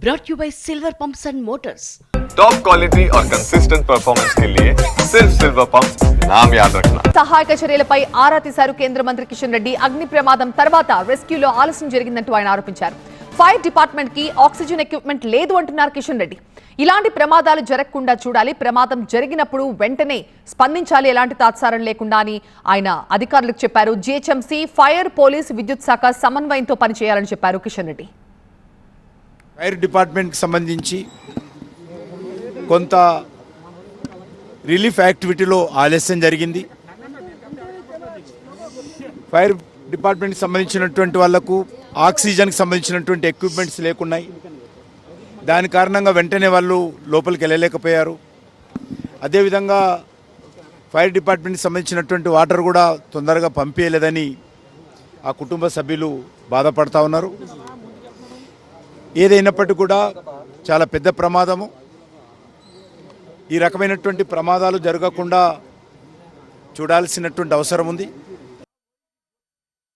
brought to you by Silver Pumps and Motors. Top quality और consistent performance के लिए सिर्फ सिल्वर पंप नाम याद रखना సహాయక చర్యలపై ఆరా తీశారు కేంద్ర మంత్రి కిషన్ రెడ్డి అగ్ని ప్రమాదం తర్వాత రెస్క్యూలో ఆలస్యం జరిగిందంటూ ఆయన ఆరోపించారు ఫైర్ డిపార్ట్మెంట్ కి ఆక్సిజన్ ఎక్విప్మెంట్ లేదు అంటున్నారు కిషన్ రెడ్డి ఇలాంటి ప్రమాదాలు జరగకుండా చూడాలి ప్రమాదం జరిగినప్పుడు వెంటనే స్పందించాలి ఎలాంటి తాత్సారం లేకుండా అని ఆయన అధికారులకు చెప్పారు జిహెచ్ఎంసీ ఫైర్ పోలీస్ విద్యుత్ శాఖ సమన్వయంతో పనిచేయాలని చెప్పారు కిషన్ రెడ్డి ఫైర్ డిపార్ట్మెంట్కి సంబంధించి కొంత రిలీఫ్ యాక్టివిటీలో ఆలస్యం జరిగింది. ఫైర్ డిపార్ట్మెంట్కి సంబంధించినటువంటి వాళ్ళకు ఆక్సిజన్కి సంబంధించినటువంటి ఎక్విప్మెంట్స్ లేకున్నాయి. దాని కారణంగా వెంటనే వాళ్ళు లోపలికి వెళ్ళలేకపోయారు. అదేవిధంగా ఫైర్ డిపార్ట్మెంట్కి సంబంధించినటువంటి వాటర్ కూడా తొందరగా పంపించలేదని ఆ కుటుంబ సభ్యులు బాధపడతా ఉన్నారు. ఏదైనప్పటికీ కూడా చాలా పెద్ద ప్రమాదము. ఈ రకమైనటువంటి ప్రమాదాలు జరగకుండా చూడాల్సినటువంటి అవసరం ఉంది.